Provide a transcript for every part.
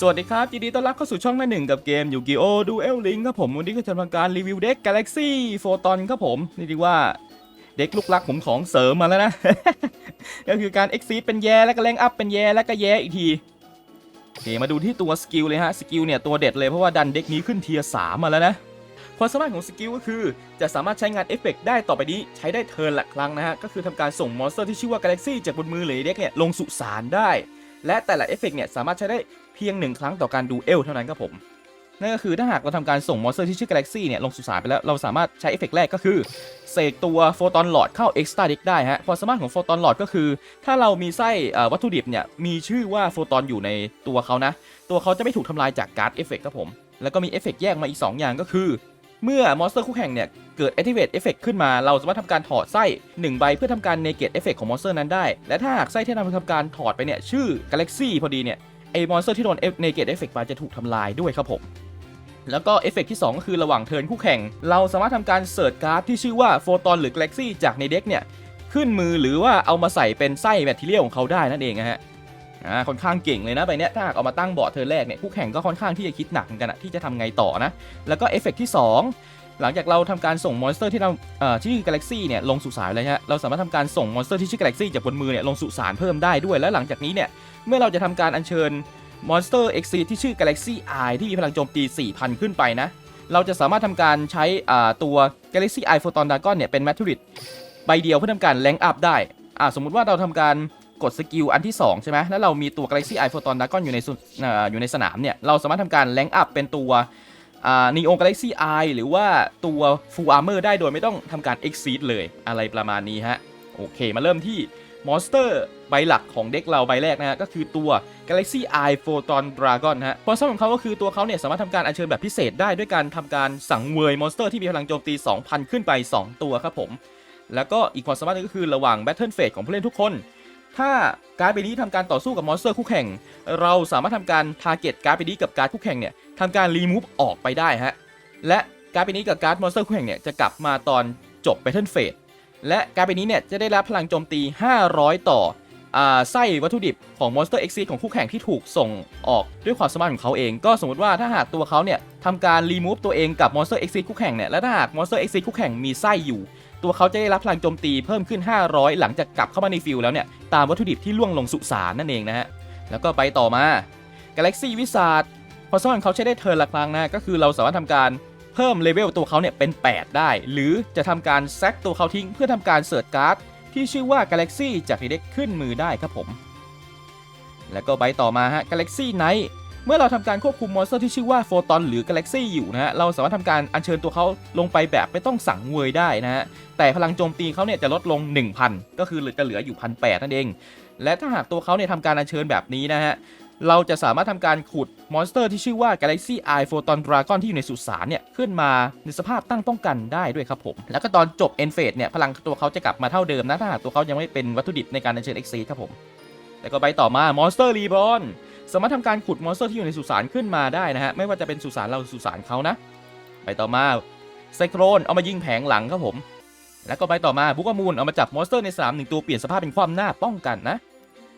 สวัสดีครับยินดีต้อนรับเข้าสู่ช่องหน้าหนึ่งกับเกมยูกิโอดูเอลลิงครับผม วันนี้ก็จะทำการรีวิวเด็ก Galaxy Photon ครับผมนี่ดีว่าเด็กลูกรักผมของเสริมมาแล้วนะ ก็คือการ Exceed เป็นแย่แล้วก็แรงอัพเป็นแย่แล้วก็แย่อีกทีโอเคมาดูที่ตัวสกิลเลยฮะสกิลเนี่ยตัวเด็ดเลยเพราะว่าดันเด็กนี้ขึ้นเทียร์สามมาแล้วนะความสามารถของสกิลก็คือจะสามารถใช้งานเอฟเฟกต์ได้ต่อไปนี้ใช้ได้เทิร์นละครั้งนะฮะก็คือทำการส่งมอนสเตอร์ที่ชื่อว่า Galaxy จากบนมือหรือเด็กเนี่ยลงสุสานได้และแต่ละเอฟเฟกเนี่ยสามารถใช้ได้ พียงหนึ่งครั้งต่อการดูเอลเท่านั้นครับผม นั่นก็คือถ้าหากเราทำการส่งมอนสเตอร์ที่ชื่อ Galaxy เนี่ยลงสุสานไปแล้วเราสามารถใช้เอฟเฟกต์แรกก็คือเสกตัวโฟตอนหลอดเข้า Extra Deck ได้ฮะความสามารถของโฟตอนหลอดก็คือ ถ้าเรามีไส้วัตถุดิบเนี่ยมีชื่อว่าโฟตอนอยู่ในตัวเขานะ ตัวเขาจะไม่ถูกทำลายจากการ์ดเอฟเฟกต์ครับผมแล้วก็มีเอฟเฟกต์แยกมาอีก 2 อย่างก็คือ เมื่อมอนสเตอร์คู่แข่งเนี่ยเกิด activate effect ขึ้นมาเราสามารถทำการถอดไส้ 1 ใบเพื่อทำการ negate effect ของมอนสเตอร์นั้นได้ และถ้าหากไส้ที่เราทำการถอดไปเนี่ยชื่อ Galaxy พอดีเนี่ย ไอ้มอนสเตอร์ที่โดน negate effect ไปจะถูกทำลายด้วยครับผมแล้วก็เอฟเฟกต์ที่ 2 ก็คือระหว่างเทิร์นคู่แข่ง เราสามารถทำการเสิร์ชการ์ดที่ชื่อว่าโฟตอนหรือ Galaxy จากในเด็กเนี่ย ขึ้นมือหรือว่าเอามาใส่เป็นไส้แมทเทียลของเขาได้นั่นเองนะฮะอ่าค่อนข้างเก่งเลยนะใบเนี้ยถ้าหากเอามาตั้งบอร์ดเทิร์นแรกเนี่ยคู่แข่งก็ค่อนข้างที่จะคิดหนักเหมือนกันอะที่จะทำไงต่อนะ แล้วก็เอฟเฟกต์ที่ 2 หลังจากเราทำการส่งมอนสเตอร์ที่เราเอ่อที่ Galaxy เนี่ยลงสุสานเลยฮะเราสามารถทำการส่งมอนสเตอร์ที่ชื่อ Galaxy จากบนมือเนี่ยลงสุสานเพิ่มได้ด้วยและหลังจากนี้เนี่ยเมื่อเราจะทำการอัญเชิญมอนสเตอร์ X ที่ชื่อ Galaxy Eye ที่มีพลังโจมตี 4,000 ขึ้นไปนะเราจะสามารถทำการใช้ตัว Galaxy Eye Photon Dragon เนี่ยเป็น m a t u r i t ใบเดียวเพื่อทำการแรงอัพได้อ่าสมมุติว่าเราทำการกดสกิลอันที่ 2 ใช่ไหมแล้วเรามีตัว Galaxy Eye Photon Dragon อยู่ในสุอ่าอยู่ในสนามเนี่ย เราสามารถทำการแรงอัพเป็นตัว อ่า Neo Galaxy Eye หรือว่าตัว Full Armor ได้โดยไม่ต้องทำการ Exceed เลยอะไรประมาณนี้ฮะ โอเคมาเริ่มที่มอนสเตอร์ใบหลักของเด็กเราใบแรกนะฮะ ก็คือตัว Galaxy Eye Photon Dragon ฮะความสำคัญของเขาก็คือตัวเขาเนี่ยสามารถทำการอัญเชิญแบบพิเศษได้ด้วยการทำการสังเวยมอนสเตอร์ที่มีพลังโจมตี 2,000 ขึ้นไป 2 ตัวครับผม แล้วก็อีกความสามารถหนึงก็คือระหว่าง Battle Phase ของผู้เล่นทุกคน ถ้าการ์ดใบนี้ทำการต่อสู้กับมอนสเตอร์คู่แข่ง เราสามารถทำการ target การ์ดใบนี้กับการ์ดคู่แข่งเนี่ยทำการ remove ออกไปได้ฮะ และการ์ดใบนี้กับการ์ดมอนสเตอร์คู่แข่งเนี่ยจะกลับมาตอนจบ Battle Phase และการ์ดใบนี้เนี่ยจะได้รับพลังโจมตี 500 ต่ออไส้วัตถุดิบของ Monster Exit ของคู่แข่งที่ถูกส่งออกด้วยความสามารถของเขาเอง ก็สมมติว่าถ้าหากตัวเขาเนี่ยทำการ remove ตัวเองกับ Monster Exit คู่แข่งเนี่ยและถ้าหาก Monster Exit คู่แข่งมีไส้อยู่ ตัวเขาจะได้รับพลังโจมตีเพิ่มขึ้น 500 หลังจากกลับเข้ามาในฟิลแล้วเนี่ยตามวัตถุดิบที่ล่วงลงสุสานนั่นเองนะฮะแล้วก็ไปต่อมา Galaxy Wizard พอซ่อนเขาใช้ได้เทิร์นละครั้งนะก็คือเราสามารถทำการเพิ่มเลเวลตัวเขาเนี่ยเป็น 8 ได้ หรือจะทำการแซกตัวเขาทิ้งเพื่อทำการเสิร์ชการ์ดที่ชื่อว่า Galaxy จากในเด็กขึ้นมือได้ครับผม แล้วก็ไปต่อมาฮะ Galaxy Knight เมื่อเราทำการควบคุมมอนสเตอร์ที่ชื่อว่าโฟตอนหรือ Galaxy อยู่นะฮะเราสามารถทำการอัญเชิญตัวเขาลงไปแบบไม่ต้องสั่งเวยได้นะฮะแต่พลังโจมตีเขาเนี่ยจะลดลง 1,000 ก็คือจะเหลืออยู่1,800นั่นเอง และถ้าหากตัวเขาเนี่ยทำการอัญเชิญแบบนี้นะฮะเราจะสามารถทำการขุดมอนสเตอร์ที่ชื่อว่า Galaxy Eye Photon Dragon ที่อยู่ในสุสานเนี่ยขึ้นมาในสภาพตั้งป้องกันได้ด้วยครับผม แล้วก็ตอนจบ End Phase เนี่ยพลังตัวเขาจะกลับมาเท่าเดิมนะ ถ้าหากตัวเขายังไม่เป็นวัตถุดิบในการอัญเชิญ Exceed ครับผม แล้วก็ไปต่อมา Monster Reborn ส สามารถทำการขุดมอนสเตอร์ที่อยู่ในสุสานขึ้นมาได้นะฮะ ไม่ว่าจะเป็นสุสานเราหรือสุสานเขานะ ไปต่อมาไซโครนเอามายิงแผงหลังครับผม แล้วก็ไปต่อมาบุกมูลเอามาจับมอนสเตอร์ในสนามหนึ่งตัวเปลี่ยนสภาพเป็นความหน้าป้องกันนะ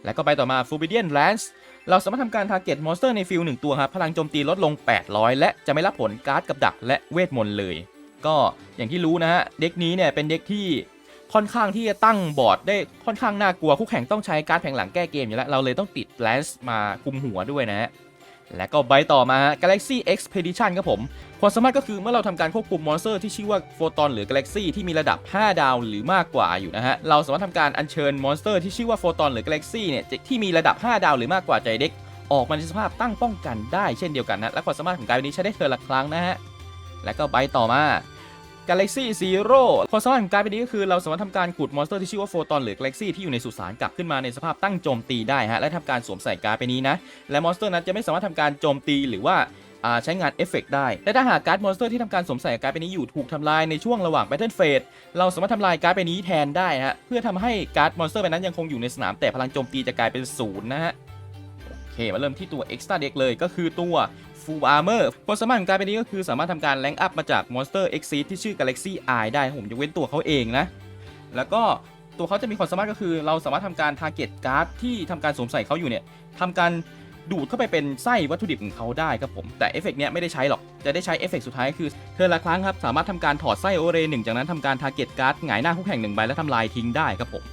แล้วก็ไปต่อมาฟูบิเดียนแลนส์เราสามารถทำการทาร์เก็ตมอนสเตอร์ในฟิลหนึ่งตัวครับพลังโจมตีลดลง 800 และจะไม่รับผลการ์ดกับดักและเวทมนต์เลย ก็อย่างที่รู้นะฮะเด็กนี้เนี่ยเป็นเด็กที่ ค่อนข้างที่จะตั้งบอร์ดได้ค่อนข้างน่ากลัวคู่แข่งต้องใช้การ์ดแผงหลังแก้เกมอยู่แล้ว เราเลยต้องติดแลนส์มาคุมหัวด้วยนะฮะและก็ใบต่อมา Galaxy Expedition ครับผม ความสามารถก็คือเมื่อเราทำการควบคุมมอนสเตอร์ที่ชื่อว่าโฟตอนหรือ Galaxy ที่มีระดับ 5 ดาวหรือมากกว่าอยู่นะฮะ เราสามารถทำการอัญเชิญมอนสเตอร์ที่ชื่อว่าโฟตอนหรือ Galaxy เนี่ยที่มีระดับ 5 ดาวหรือมากกว่าใจเด็ก ออกมาในสภาพตั้งป้องกันได้เช่นเดียวกันนะ และความสามารถของการนี้ใช้ได้เทอละครั้งนะฮะ และก็ใบต่อมา Galaxy Zero ความสามารถของการเป็นนี้ก็คือเราสามารถทำการขุดมอนสเตอร์ที่ชื่อว่าโฟตอนหรือ Galaxy ที่อยู่ในสุสานกลับขึ้นมาในสภาพตั้งโจมตีได้ฮะและทำการสวมใส่การไปนี้นะและมอนสเตอร์นั้นจะไม่สามารถทำการโจมตีหรือว่าใช้งานเอฟเฟกได้ และถ้าหากการ์ดมอนสเตอร์ที่ทำการสวมใส่การ์ดไปนี้อยู่ถูกทำลายในช่วงระหว่าง Battle Phase เราสามารถทำลายการ์ดไปนี้แทนได้ฮะ เพื่อทำให้การ์ดมอนสเตอร์ไปนั้นยังคงอยู่ในสนามแต่พลังโจมตีจะกลายเป็นศูนย์นะฮะ โอเค มาเริ่มที่ตัว Extra Deck เลยก็คือตัว Full Armor ความสามารถของการเป็นนี้ก็คือสามารถทำการแรงอัพมาจาก Monster Exceed ที่ชื่อ Galaxy Eye ได้ผมยกเว้นตัวเขาเองนะ แล้วก็ตัวเขาจะมีความสามารถก็คือเราสามารถทำการ target การ์ดที่ทำการสวมใส่เขาอยู่เนี่ยทำการดูดเข้าไปเป็นไส้วัตถุดิบของเขาได้ครับผม แต่เอฟเฟกต์เนี้ยไม่ได้ใช้หรอก จะได้ใช้เอฟเฟกต์สุดท้ายคือเธอละครั้งครับ สามารถทำการถอดไส้โอเรหนึ่งจากนั้นทำการทาร์เก็ตการ์ดหงายหน้าคู่แข่งหนึ่งใบและทำลายทิ้งได้ครับผม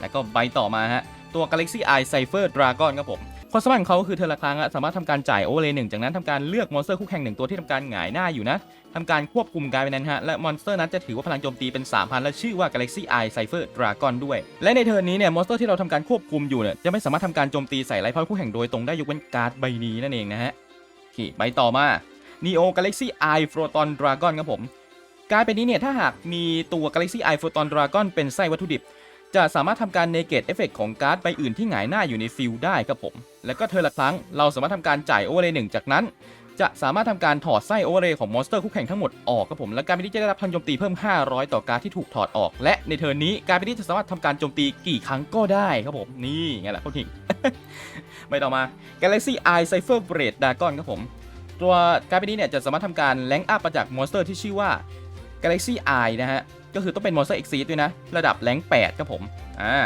แล้วก็ใบต่อมาฮะ ตัว Galaxy Eye Cipher Dragon ครับผม ความสามารถของเขาคือเธอละครั้งอะสามารถทำการจ่ายโอเวอร์เลย์หนึ่งจากนั้นทำการเลือกมอนสเตอร์คู่แข่งหนึ่งตัวที่ทำการหงายหน้าอยู่นะทำการควบคุมการเป็นนั้นฮะและมอนสเตอร์นั้นจะถือว่าพลังโจมตีเป็น 3,000 และชื่อว่า Galaxy Eye Cipher Dragon ด้วย และในเทิร์นนี้เนี่ยมอนสเตอร์ที่เราทำการควบคุมอยู่เนี่ยจะไม่สามารถทำการโจมตีใส่ไร้พอยคู่แข่งโดยตรงได้ยกเว้นการ์ดใบนี้นั่นเองนะฮะโอเคใบต่อมา Neo Galaxy Eye Photon Dragon ครับผมการเป็นนี้เนี่ยถ้าหากมีตัว Galaxy Eye Photon Dragon เป็นไส้วัตถุดิบ จะสามารถทำการเนเกตเอฟเฟกของการ์ดใบอื่นที่หงายหน้าอยู่ในฟิลด์ได้ครับผม แล้วก็เธอละครั้งเราสามารถทำการจ่ายโอเวอร์เลย์หนึ่งจากนั้น จะสามารถทำการถอดไส้โอเวอร์เลย์ของมอนสเตอร์คู่แข่งทั้งหมดออกครับผม และการเป็นนี้จะได้รับพลังโจมตีเพิ่ม 500 ต่อการดที่ถูกถอดออก และในเทิร์นนี้การเป็นนี้จะสามารถทำการโจมตีกี่ครั้งก็ได้ครับผมนี่ไงล่ะคุณทิงไม่ต่อมา Galaxy Eye Cipher Blade Dragon ครับผม ตัวการเป็นนี้เนี่ยจะสามารถทำการแลงอัพมาจากมอนสเตอร์ที่ชื่อว่า Galaxy Eye นะฮะ ก็คือต้องเป็นมอนสเตอร์ Exceed ด้วยนะ ระดับแรง8ครับผม อ่า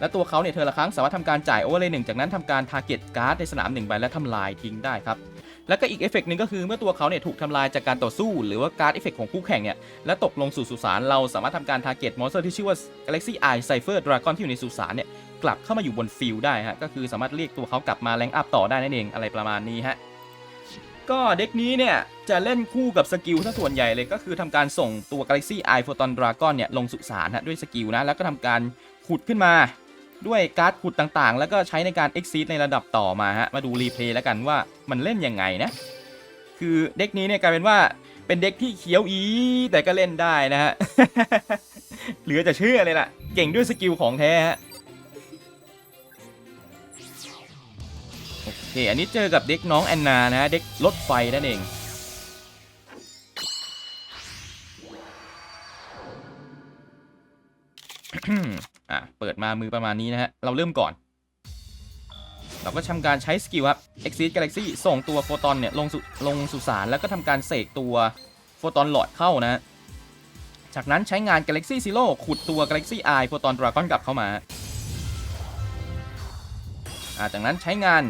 และตัวเขาเนี่ยเธอละครั้งสามารถทำการจ่ายโอเวอร์เลยหนึ่งจากนั้นทำการทาร์เก็ตการ์ดในสนามหนึ่งใบและทำลายทิ้งได้ครับแล้วก็อีกเอฟเฟกต์หนึ่งก็คือเมื่อตัวเขาเนี่ยถูกทำลายจากการต่อสู้ หรือว่าการ์ดเอฟเฟกต์ของคู่แข่งเนี่ยและตกลงสู่สุสานเราสามารถทำการทาร์เก็ตมอนสเตอร์ที่ชื่อว่า Galaxy Eye Cipher Dragon ที่อยู่ในสุสานเนี่ยกลับเข้ามาอยู่บนฟิลด์ได้ฮะก็คือสามารถเรียกตัวเขากลับมาแรงอัพต่อได้นั่นเองอะไรประมาณนี้ฮะ ก็เด็กนี้เนี่ย จะเล่นคู่กับสกิลถ้าส่วนใหญ่เลยก็คือทำการส่งตัว Galaxy Eye Photon Dragon เนี่ยลงสุสานฮะด้วยสกิลนะ แล้วก็ทำการขุดขึ้นมา ด้วยการ์ดขุดต่างๆ แล้วก็ใช้ในการ Exceed ในระดับต่อมาฮะ มาดูรีเพลย์แล้วกันว่ามันเล่นยังไงนะ คือเด็กนี้เนี่ยกลายเป็นว่าเป็นเด็กที่เขียวอีแต่ก็เล่นได้นะฮะเหลือจะเชื่อเลยล่ะ เก่งด้วยสกิลของแท้ฮะ โอเคอันนี้เจอกับเด็กน้องแอนนานะฮะเด็กรถไฟนั่นเองอะเปิดมามือประมาณนี้นะฮะ เราเริ่มก่อน เราก็ทำการใช้สกิลครับ Exit Galaxy ส่งตัวโฟตอนเนี่ยลงสุลงสุสานแล้วก็ทำการเสกตัวโฟตอนหลอดเข้านะ จากนั้นใช้งาน Galaxy Zero ขุดตัว Galaxy Eye โฟตอนดราก้อนกลับเข้ามาอ่าจากนั้นใช้งาน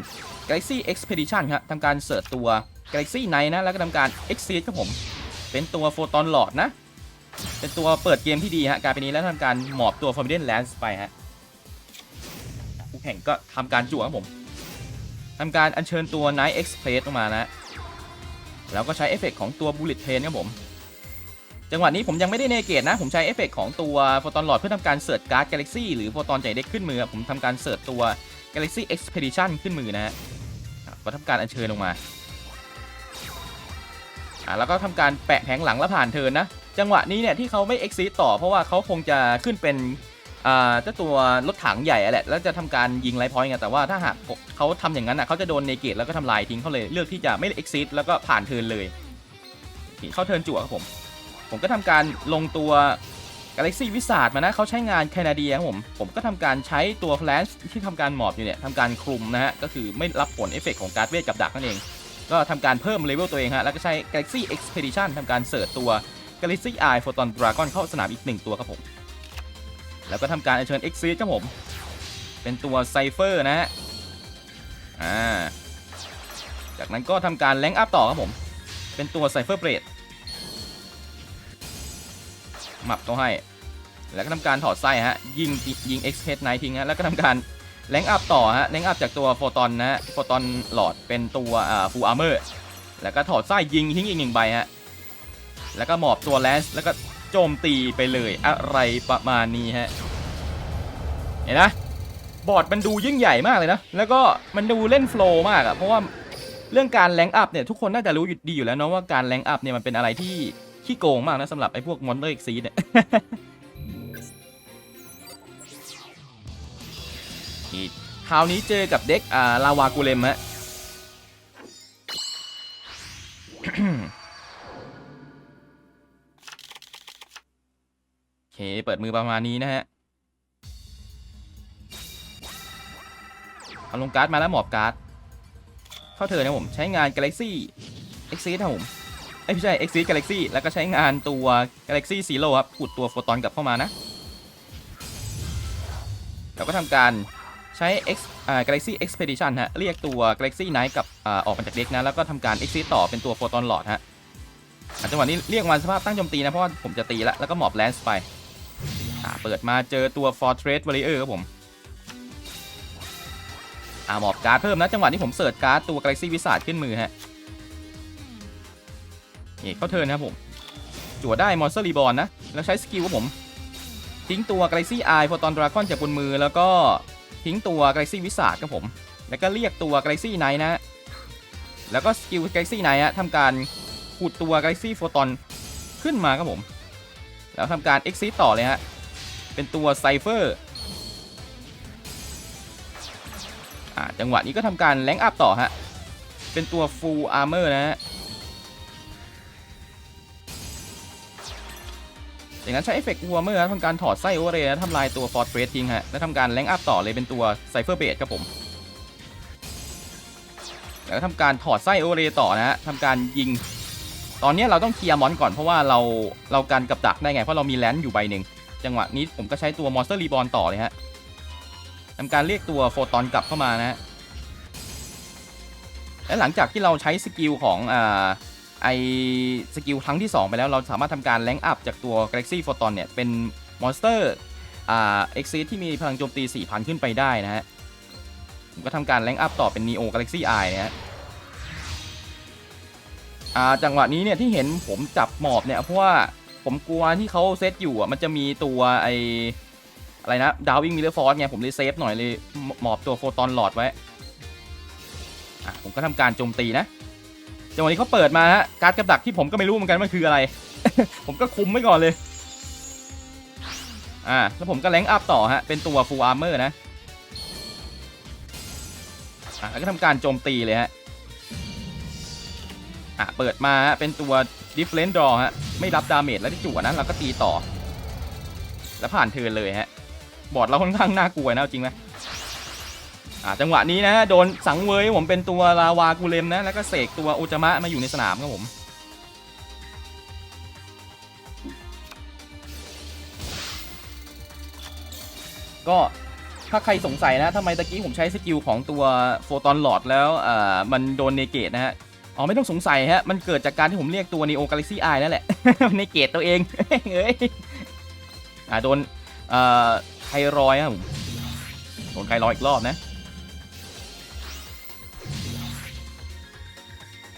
Galaxy Expedition ครับทำการเสิร์ชตัว Galaxy Night นะ แล้วก็ทำการ Exit ครับผม เป็นตัวโฟตอนหลอดนะ เป็นตัวเปิดเกมที่ดีฮะ การเป็นนี้แล้วทำการหมอบตัว Forbidden Lands ไปฮะคู่แข่งก็ทำการจั่วครับผมทำการอัญเชิญตัว Night Express ออกมานะ แล้วก็ใช้เอฟเฟกต์ของตัว Bullet Train ครับผม จังหวะนี้ผมยังไม่ได้เนเกตนะ ผมใช้เอฟเฟกต์ของตัว Photon Lord เพื่อทำการเสิร์ชการ์ด Galaxy หรือ Photon ใจเด็กขึ้นมือครับผมทำการเสิร์ชตัว Galaxy Expedition ขึ้นมือนะฮะ ก็ทำการอัญเชิญลงมาอะแล้วก็ทำการแปะแผงหลังแล้วผ่านเทินนะ จังหวะนี้เนี่ยที่เขาไม่ exit ต่อเพราะว่าเขาคงจะขึ้นเป็นอ่าเจ้าตัวรถถังใหญ่แหละแล้วจะทำการยิงไลท์พอยต์ไงแต่ว่าถ้าหากเขาทำอย่างนั้นอะเขาจะโดนเนเกตแล้วก็ทำลายทิ้งเขาเลยเลือกที่จะไม่ exit แล้วก็ผ่านเทินเลยเข้าเทินจั่วครับผมผมก็ทำการลงตัว Galaxy วิสาดมานะเขาใช้งานแคนาเดียครับผม ผมก็ทำการใช้ตัวแฟลชที่ทำการหมอบอยู่เนี่ยทำการคลุมนะฮะ ก็คือไม่รับผลเอฟเฟกของการเวทกับดักนั่นเอง ก็ทำการเพิ่มเลเวลตัวเองฮะ แล้วก็ใช้ Galaxy Expedition ทำการเสิร์ชตัว Galaxy Eye Photon Dragon เข้าสนามอีกหนึ่งตัวครับผม แล้วก็ทำการเชิญ Exit ครับผม เป็นตัวไซเฟอร์นะฮะ อ่า จากนั้นก็ทำการแลงอัพต่อครับผม เป็นตัวไซเฟอร์เบรด หมับเขาให้ แล้วก็ทำการถอดไส้ฮะ ยิงยิง X h e a d 9ทิ้งฮะ แล้วก็ทำการแลงอัพต่อฮะแลงอัพจากตัวโฟตอนนะฮะ โฟตอนหลอดเป็นตัวอ่าฟูลอาร์เมอร์ แล้วก็ถอดไส้ยิงทิ้งอีกหนึ่งใบฮะ แล้วก็หมอบตัวแลนส์แล้วก็โจมตีไปเลยอะไรประมาณนี้ฮะ เห็นนะบอร์ดมันดูยิ่งใหญ่มากเลยนะ แล้วก็มันดูเล่นโฟล์มากอะเพราะว่าเรื่องการแรงอัพเนี่ยทุกคนน่าจะรู้อยู่ดีอยู่แล้วเนาะว่าการแรงอัพเนี่ยมันเป็นอะไรที่ ขี้โกงมากนะสำหรับไอ้พวกมอนเตอร์เอ็กซีเนี่ยทีคราวนี้เจอกับเด็กอ่าลาวากูเลมฮะโอเค เปิดมือประมาณนี้นะฮะ เอาลงการ์ดมาแล้วหมอบการ์ด เข้าเธอนะผม ใช้งาน Galaxy Exit ครับผม เอ้ยไม่ใช่ Exit Galaxy แล้วก็ใช้งานตัว Galaxy Zero ครับขุดตัวโฟตอนกลับเข้ามานะแล้วก็ทำการใช้ X อ่า Galaxy Expedition ฮะ เรียกตัว Galaxy Knight กับอ่าออกมาจากเด็กนะ แล้วก็ทำการ Exit ต่อเป็นตัว Photon Lord ฮะจังหวะนี้เรียกมันสภาพตั้งโจมตีนะ เพราะว่าผมจะตีแล้ว แล้วก็หมอบแลนส์ไป อ่า เปิดมาเจอตัว Fortress Warrior ครับผม อ่า หมอบการ์ดเพิ่มนะ จังหวะนี้ผมเสิร์ชการ์ดตัว Galaxy Wizard ขึ้นมือฮะ นี่เข้าเทิร์นนะครับผม จั่วได้ Monster Reborn นะ แล้วใช้สกิลครับผม ทิ้งตัว Galaxy Eye Photon Dragon จากบนมือ แล้วก็ทิ้งตัว Galaxy Wizard ครับผม แล้วก็เรียกตัว Galaxy Knight นะ แล้วก็สกิล Galaxy Knight ฮะทำการขุดตัว Galaxy Photon ขึ้นมาครับผม แล้วทำการ Exit ต่อเลยฮะ เป็นตัว Cypher อ่าจังหวะนี้ก็ทำการแรงอัพต่อฮะ เป็นตัว Full Armor นะฮะ จากนั้นใช้เอฟเฟกต์วัวเมื่อทำการถอดไส้โอเวอร์เรย์และทำลายตัวฟอร์ r เ s สทิ้งฮะ แล้วทำการแรงอัพต่อเลยเป็นตัวไซเฟอร์เบดครับผม แล้วทำการถอดไส้โอเวอร์เรย์ต่อนะฮะทำการยิง ตอนนี้เราต้องเคลียร์มอนก่อนเพราะว่าเราเรากันกับดักได้ไงเพราะเรามีแลนด์อยู่ใบหนึ่ง จังหวะนี้ผมก็ใช้ตัวมอนสเตอร์รีบอลต่อเลยฮะทำการเรียกตัวโฟตอนกลับเข้ามานะฮะและหลังจากที่เราใช้สกิลของอ่า ไอสกิลครั้งที่ 2 ไปแล้วเราสามารถทำการแรงอัพจากตัว Galaxy Photon เนี่ย เป็นมอนสเตอร์อ่าเอ็กซิที่มีพลังโจมตี 4,000 ขึ้นไปได้นะฮะ ผมก็ทำการแรงอัพต่อเป็น Neo Galaxy Eye นะฮะอ่าจังหวะนี้เนี่ยที่เห็นผมจับหมอบเนี่ยเพราะว่าผมกลัวที่เขาเซตอยู่อะมันจะมีตัวไออะไรนะดาวิ่งมิเลอร์ฟอร์สไงผมเลยเซฟหน่อยเลยหมอบตัวโฟตอนหลอดไว้อะผมก็ทำการโจมตีนะ จังหวะนี้เขาเปิดมาฮะการ์ดกับดักที่ผมก็ไม่รู้เหมือนกันว่าคืออะไร ผมก็คุมไว้ก่อนเลยอ่าแล้วผมก็แรงอัพต่อฮะเป็นตัว full armor นะอ่าแล้วก็ทำการโจมตีเลยฮะอ่าเปิดมาฮะเป็นตัว different draw ฮะไม่รับดาเมจแล้วที่จั่วนะเราก็ตีต่อ แล้วผ่านเทินเลยฮะบอร์ดเราค่อนข้างน่ากลัวนะจริงไหม อ่าจังหวะนี้นะโดนสังเวยผมเป็นตัวลาวากูเลมนะแล้วก็เสกตัวโอจามะมาอยู่ในสนามครับผมก็ถ้าใครสงสัยนะทำไมตะกี้ผมใช้สกิลของตัวโฟตอนหลอดแล้วอ่ามันโดนเนเกตนะฮะอ๋อไม่ต้องสงสัยฮะมันเกิดจากการที่ผมเรียกตัว Neo Galaxy Eye นั่นแหละเนเกตตัวเองเฮ้ยอ่าโดนอ่าไครอยครับผมโดนไครอยอีกรอบนะ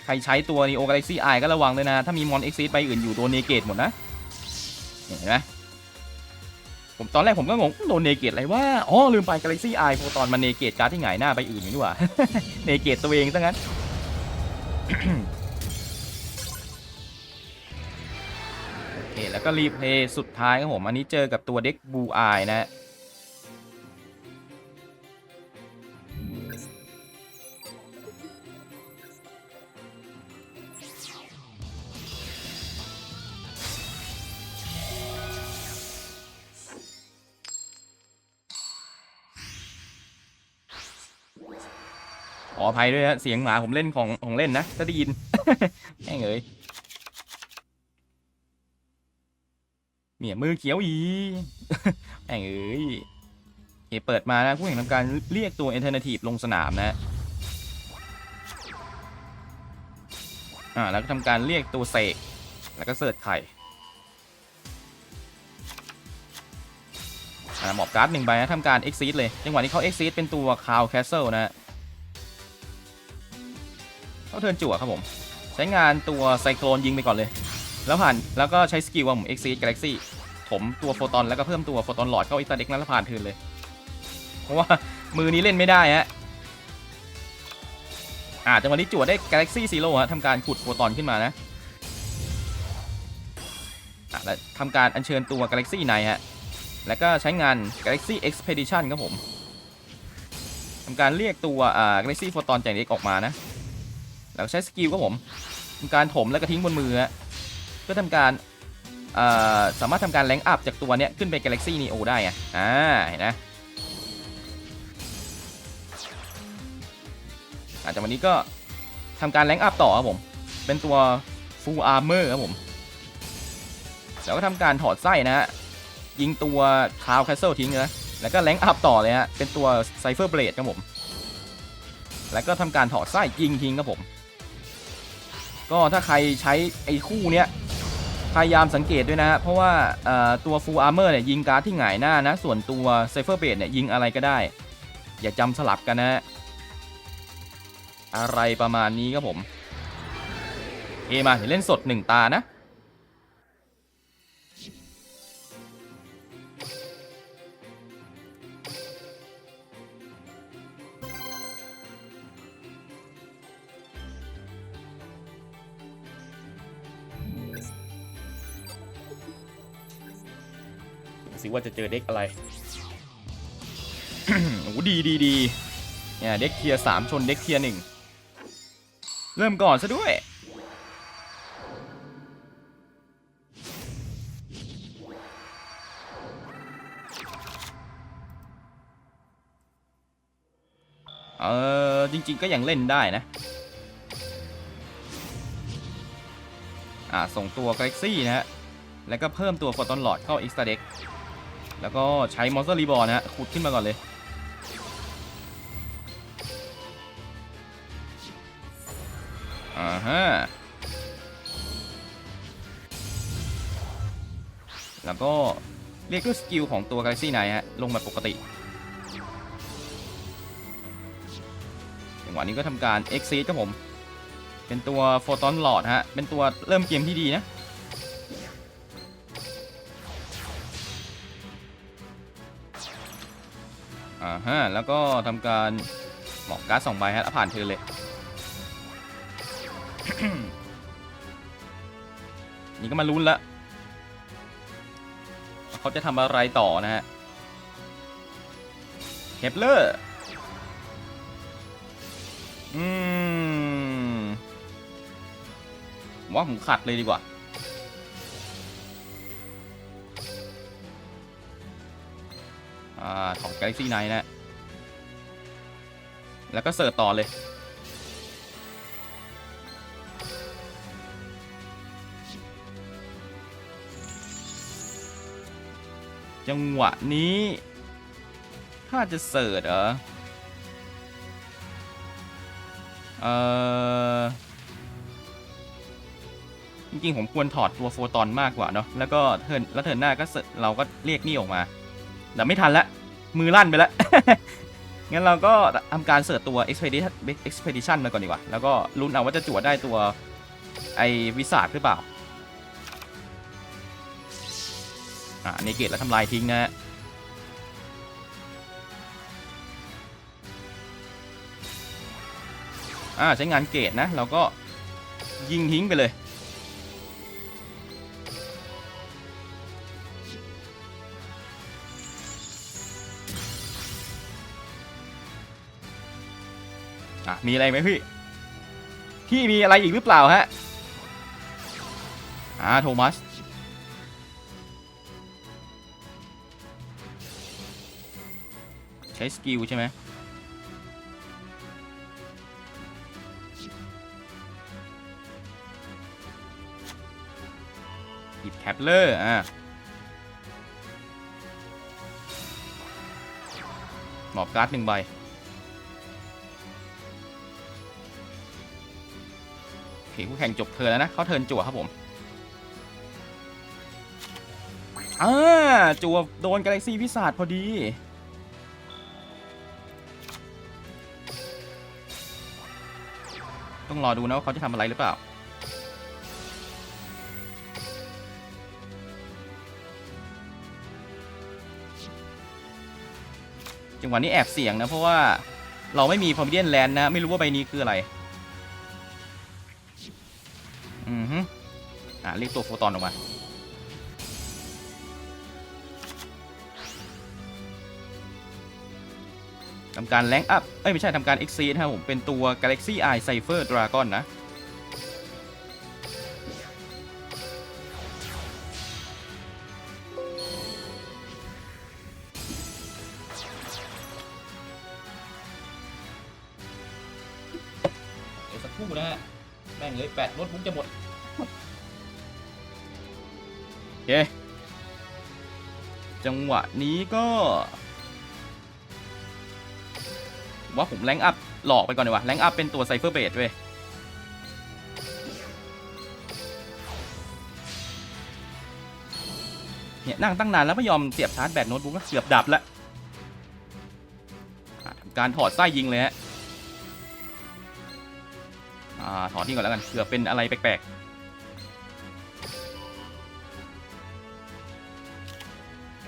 ใครใช้ตัว Neo Galaxy Eye ก็ระวังด้วยนะ ถ้ามีมอน Exit ไปอื่นอยู่โดนเนเกตหมดนะ เห็นไหมผมตอนแรกผมก็งงโดนเนเกตอะไรว่าอ๋อลืมไป Galaxy Eye โปรตอนมันเนเกตการ์ดที่หงายหน้าไปอื่นอยู่นี่หว่าเนเกตตัวเองซะงั้นโอเคแล้วก็รีเพย์สุดท้ายครับผม อันนี้เจอกับตัวเด็กบูอายนะ ออภัยด้วยฮะเสียงหมาผมเล่นของของเล่นนะถ้าได้ยินแม่งเอ้ยเนี่ยมือเขียวอีแม่งเอ้ยโอเเปิดมานะผู้แข่งทำการเรียกตัว Alternative ลงสนามนะอ่าแล้วก็ทำการเรียกตัวเสกแล้วก็เสิร์ชไข่อ่าหมอบการ์ดหนึ่งใบนะทำการ Exit เลยจังหวะนี้เขา Exit เป็นตัว Cloud Castle นะ เข้าเทินจั่วครับผม ใช้งานตัวไซโคลนยิงไปก่อนเลย แล้วผ่านแล้วก็ใช้สกิลว่าผม Exceed Galaxy ผมตัวโฟตอนแล้วก็เพิ่มตัวโฟตอนหลอดเข้าอีกตาเด็กนั้นแล้วผ่านเทินเลย เพราะว่ามือนี้เล่นไม่ได้ฮะอ่าจังหวะนี้จั่วได้ Galaxy Zero ฮะทำการขุดโฟตอนขึ้นมานะอะแล้วทำการอัญเชิญตัว Galaxy ในฮะแล้วก็ใช้งาน Galaxy Expedition ครับผมทำการเรียกตัวอ่า Galaxy Photon จากเด็กออกมานะ แล้วใช้สกิลครับผมทำการถมแล้วก็ทิ้งบนมือฮะเพื่อทำการสามารถทำการแรงอัพจากตัวเนี้ยขึ้นไป Galaxy Neo ได้ไงอ่าเห็นนะอาจากวันนี้ก็ทำการแรงอัพต่อครับผม เป็นตัว Full Armor ครับผม แล้วก็ทำการถอดไส้นะฮะ ยิงตัว Cloud Castle ทิ้งเลยนะ แล้วก็แรงอัพต่อเลยฮะ เป็นตัวไซเฟอร์เบลดครับผม แล้วก็ทำการถอดไส้ยิงทิ้งครับผม ก็ถ้าใครใช้ไอ้คู่เนี้ยพยายามสังเกตด้วยนะฮะเพราะว่าตัวฟูลอาร์เมอร์เนี่ยยิงการ์ดที่หงายหน้านะ ส่วนตัวไซเฟอร์เบดเนี่ยยิงอะไรก็ได้ อย่าจำสลับกันนะ อะไรประมาณนี้ครับผม เอมาเดี๋ยวเล่นสดหนึ่งตานะ สิว่าจะเจอเด็กอะไรโอ้โหดีดีดีเนี่ยเด็กเทียร์สามชนเด็กเทียร์หนึ่งเริ่มก่อนซะด้วย เออจริง ๆ ก็ยังเล่นได้นะ อ่า ส่งตัว Galaxy นะฮะ แล้วก็เพิ่มตัว Photon Lord เข้า Extra Deck แล้วก็ใช้ Monster Reborn นะฮะขุดขึ้นมาก่อนเลย อ่าฮะ แล้วก็เรียกด้วยสกิลของตัว Galaxy Knight ฮะ ลงมาปกติจังหวะนี้ก็ทำการ Exceed ครับผม เป็นตัว Photon Lord ฮะ เป็นตัวเริ่มเกมที่ดีนะ ฮะแล้วก็ทำการหมอกการ์ดสองใบฮะแล้วผ่านเธอเลย นี่ก็มาลุ้นละเขาจะทำอะไรต่อนะฮะเคปเลอร์อืมผมว่าผมขัดเลยดีกว่า อ่าของ Galaxy Knight นะ แล้วก็เสิร์ชต่อเลย จังหวะนี้ ถ้าจะเสิร์ชเหรอ เออจริงๆ ผมควรถอดตัวโฟตอนมากกว่าเนาะ แล้วก็เทิร์นแล้วเทิร์นหน้าก็เราก็เรียกนี่ออกมา แต่ไม่ทันละ มือลั่นไปแล้ว งั้นเราก็ทำการเสิร์ชตัว expedition expedition มาก่อนดีกว่า แล้วก็ลุ้นเอาว่าจะจวดได้ตัวไอวิสาดหรือเปล่า อ่าเนเกตแล้วทำลายทิ้งนะฮะอ่าใช้งานเกตนะ เราก็ยิงทิ้งไปเลย มีอะไรไหมพี่พี่มีอะไรอีกหรือเปล่าฮะ อ่าโทมัส ใช้สกิลใช่ไหมหยิบแคปเลอร์ อะหมอบการ์ดหนึ่งใบ เคคู่แข่งจบเทิร์นแล้วนะเขาเทิร์นจั่วครับผมอ่าจั่วโดนกาแล็กซี่พิศาจพอดีต้องรอดูนะว่าเขาจะทำอะไรหรือเปล่า จังหวะนี้แอบเสี่ยงนะ เพราะว่าเราไม่มีพอมเดียนแลนด์นะ ไม่รู้ว่าใบนี้คืออะไร อือฮึอ่าเรียกตัวโฟตอนออกมา ทำการแรงอัพ เอ้ย ไม่ใช่ทำการ Exceed นะครับผม เป็นตัว Galaxy Eye Cipher Dragon นะ นี้ก็ว่าผมแรงอัพหลอกไปก่อนดีกว่าแรงอัพเป็นตัวไซเฟอร์เบดเว้ยเนี่ยนั่งตั้งนานแล้วไม่ยอมเสียบชาร์จแบตโน้ตบุ๊กเสียบดับละการถอดไส้ยิงเลยฮะ อ่า ถอดทิ้งก่อนแล้วกันเผื่อเป็นอะไรแปลกๆ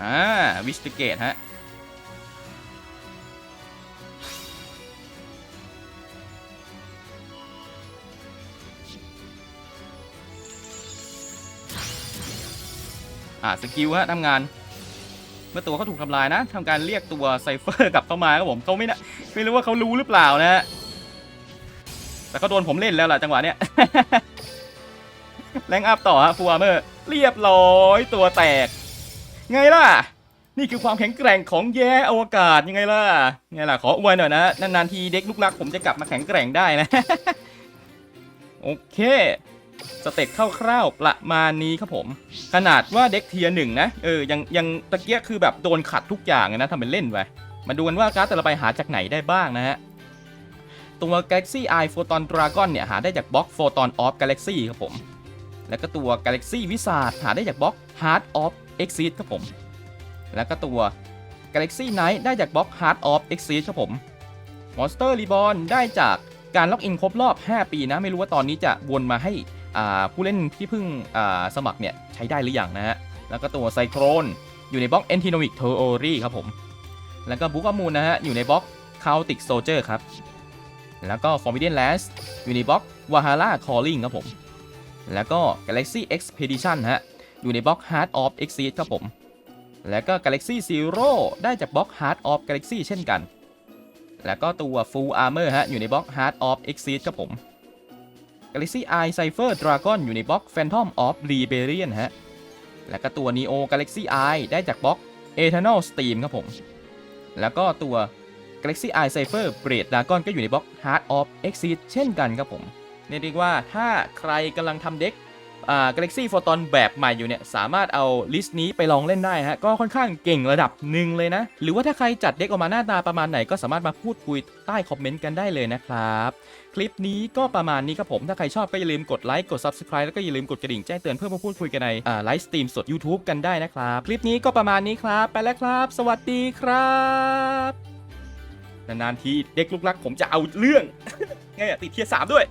อ่าวิสติเกตฮะอ่าสกิลฮะทำงาน เมื่อตัวเขาถูกทำลายนะทำการเรียกตัวไซเฟอร์กลับเข้ามาครับผมเขาไม่นะไม่รู้ว่าเขารู้หรือเปล่านะฮะแต่เขาโดนผมเล่นแล้วล่ะจังหวะเนี้ยแรงอัพต่อฮะฟูอาร์เมอร์เรียบร้อยตัวแตก ไงล่ะ นี่คือความแข็งแกร่งของแย่อวกาศยังไงล่ะไงล่ะขออวยหน่อยนะนานๆทีเด็กลูกรักผมจะกลับมาแข็งแกร่งได้นะ โอเคสเต็ปคร่าวๆประมาณนี้ครับผม ขนาดว่าเด็กเทียร์หนึ่งนะเออยังยังตะเกียกคือแบบโดนขัดทุกอย่างนะทำเป็นเล่นไปมาดูกันว่าการ์ดแต่ละใบหาจากไหนได้บ้างนะฮะตัว Galaxy Eye Photon Dragon เนี่ยหาได้จากบล็อก Photon of Galaxy ครับผม แล้วก็ตัว Galaxy Wizard หาได้จากบล็อก Heart of Exit ครับผม แล้วก็ตัว Galaxy Knight ได้จากบล็อก Heart of Exit ครับผม Monster Reborn ได้จากการล็อกอินครบรอบ 5 ปีนะ ไม่รู้ว่าตอนนี้จะวนมาให้ผู้เล่นที่เพิ่งสมัครเนี่ยใช้ได้หรือยังนะฮะ แล้วก็ตัวไซโครนอยู่ในบล็อก e n t i n o i c Theory ครับผม แล้วก็บุ๊กอมูลนะฮะ อยู่ในบล็อก Chaotic Soldier ครับ แล้วก็ Forbidden Lands อยู่ในบล็อก Valhalla Calling ครับผม แล้วก็ Galaxy Expedition ฮะ อยู่ในบล็อก Heart of Exit ครับผม แล้วก็ Galaxy Zero ได้จากบล็อก Heart of Galaxy เช่นกัน แล้วก็ตัว Full Armor ฮะอยู่ในบล็อก Heart of Exit ครับผม Galaxy Eye Cypher Dragon อยู่ในบล็อก Phantom of Rebellion ฮะ แล้วก็ตัว Neo Galaxy Eye ได้จากบล็อก Eternal Steam ครับผม แล้วก็ตัว Galaxy Eye Cypher Blade Dragon ก็อยู่ในบล็อก Heart of Exit เช่นกันครับผมเรียกว่าถ้าใครกำลังทำเด็ก อ่า Galaxy Photon แบบใหม่อยู่เนี่ย สามารถเอาลิสต์นี้ไปลองเล่นได้ฮะ ก็ค่อนข้างเก่งระดับหนึ่งเลยนะ หรือว่าถ้าใครจัดเด็กออกมาหน้าตาประมาณไหนก็สามารถมาพูดคุยใต้คอมเมนต์กันได้เลยนะครับ คลิปนี้ก็ประมาณนี้ครับผม ถ้าใครชอบก็อย่าลืมกดไลค์ กด Subscribe แล้วก็อย่าลืมกดกระดิ่งแจ้งเตือนเพื่อมาพูดคุยกันในอ่าไลฟ์สตรีมสด YouTube กันได้นะครับ คลิปนี้ก็ประมาณนี้ครับ ไปแล้วครับ สวัสดีครับนานๆทีเด็กลูกรักผมจะเอาเรื่องไงติดเทียร์สามด้วย